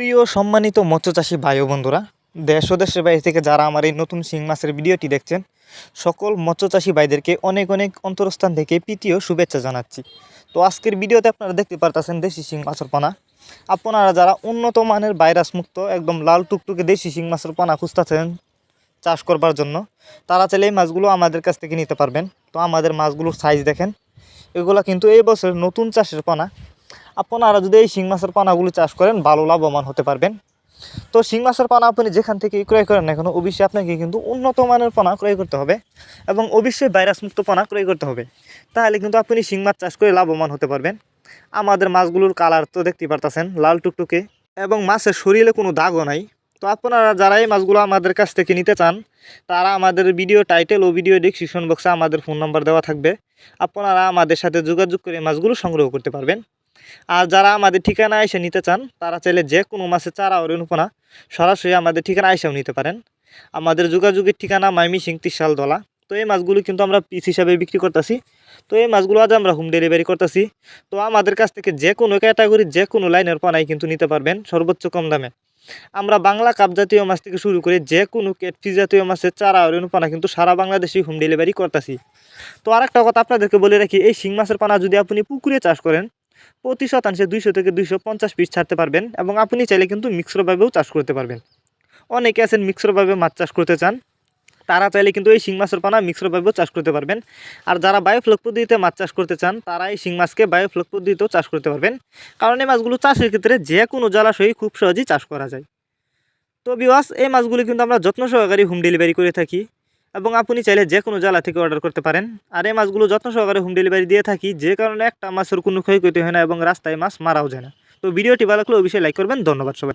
প্রিয় সম্মানিত মৎস্যচাষী ভাই বন্ধুরা, দেশ ও দেশের বাইরে থেকে যারা আমার এই নতুন শিং মাছের ভিডিওটি দেখছেন, সকল মৎস্যচাষী ভাইদেরকে অনেক অনেক অন্তরস্থান থেকে প্রীতি ও শুভেচ্ছা জানাচ্ছি। তো আজকের ভিডিওতে আপনারা দেখতে পারতেছেন দেশি শিং মাছের পানা। আপনারা যারা উন্নত মানের ভাইরাস মুক্ত, একদম লাল টুকটুকে দেশি শিং মাছের পানা খুঁজতেছেন চাষ করবার জন্য, তারা চাইলে এই মাছগুলো আমাদের কাছ থেকে নিতে পারবেন। তো আমাদের মাছগুলোর সাইজ দেখেন, এগুলো কিন্তু এই বছর নতুন চাষের পানা। আপনারা যদি এই শিং মাছের পানাগুলো চাষ করেন, ভালো লাভবান হতে পারবেন। তো শিং মাছের পানা আপনি যেখান থেকে ক্রয় করেন না কেন, অবশ্যই আপনাকে কিন্তু উন্নত মানের পানা ক্রয় করতে হবে এবং অবশ্যই ভাইরাস মুক্ত পানা ক্রয় করতে হবে। তাহলে কিন্তু আপনি শিং মাছ চাষ করে লাভবান হতে পারবেন। আমাদের মাছগুলোর কালার তো দেখতে পারতেছেন, লাল টুকটুকে এবং মাছের শরীরে কোনো দাগও নাই। তো আপনারা যারা এই মাছগুলো আমাদের কাছ থেকে নিতে চান, তারা আমাদের ভিডিও টাইটেল ও ভিডিও ডিসক্রিপশন বক্সে আমাদের ফোন নাম্বার দেওয়া থাকবে। আপনারা আমাদের সাথে যোগাযোগ করে মাছগুলো সংগ্রহ করতে পারবেন। আর যারা আমাদের ঠিকানা এসে নিতে চান, তারা চাইলে যে কোনো মাছের চারা রেণুপোনা সরাসরি আমাদের ঠিকানা এসেও নিতে পারেন। আমাদের যোগাযোগের ঠিকানা মাইমি সিং তিসাল দলা। তো এই মাছগুলো কিন্তু আমরা পিস হিসাবে বিক্রি করতেছি। তো এই মাছগুলো আজ আমরা হোম ডেলিভারি করতেছি। তো আমাদের কাছ থেকে যে কোনো ক্যাটাগরি, যে কোনো লাইনের পানাই কিন্তু নিতে পারবেন সর্বোচ্চ কম দামে। আমরা বাংলা কাপ জাতীয় মাছ থেকে শুরু করে যে কোনো ক্যাটফি জাতীয় মাছের চারা ও রেণুপানা কিন্তু সারা বাংলাদেশেই হোম ডেলিভারি করতেছি। তো আরেকটা কথা আপনাদেরকে বলে রাখি, এই শিং মাছের পানা যদি আপনি পুকুরে চাষ করেন প্রতি শতাংশে দুইশো থেকে দুইশো পঞ্চাশ পিস ছাড়তে পারবেন এবং আপনি চাইলে কিন্তু মিক্সরভাবেও চাষ করতে পারবেন। অনেকে আছেন মিক্সরভাবে মাছ চাষ করতে চান, তারা চাইলে কিন্তু এই শিং মাছের পানা মিক্সরভাবেও চাষ করতে পারবেন। আর যারা বায়োফ্লক পদ্ধতিতে মাছ চাষ করতে চান, তারা এই শিং মাছকে বায়োফ্লক পদ্ধতিতেও চাষ করতে পারবেন। কারণ এই মাছগুলো চাষের ক্ষেত্রে যে কোনো জলাশয়ে খুব সহজেই চাষ করা যায়। তো বিওয়াস এই মাছগুলি কিন্তু আমরা যত্ন সহকারে হোম ডেলিভারি করে থাকি। এবং আপনি চাইলে যে কোনো জেলা থেকে অর্ডার করতে পারেন। আর এই মাছগুলো যত্ন সহকারে হোম ডেলিভারি দিয়ে থাকি, যে কারণে একটা মাছের কোনো ক্ষয়ক্ষতি হয় না এবং রাস্তায় মাছ মারাও যায় না। তো ভিডিওটি ভালো লাগলে অবশ্যই লাইক করবেন। ধন্যবাদ সবাই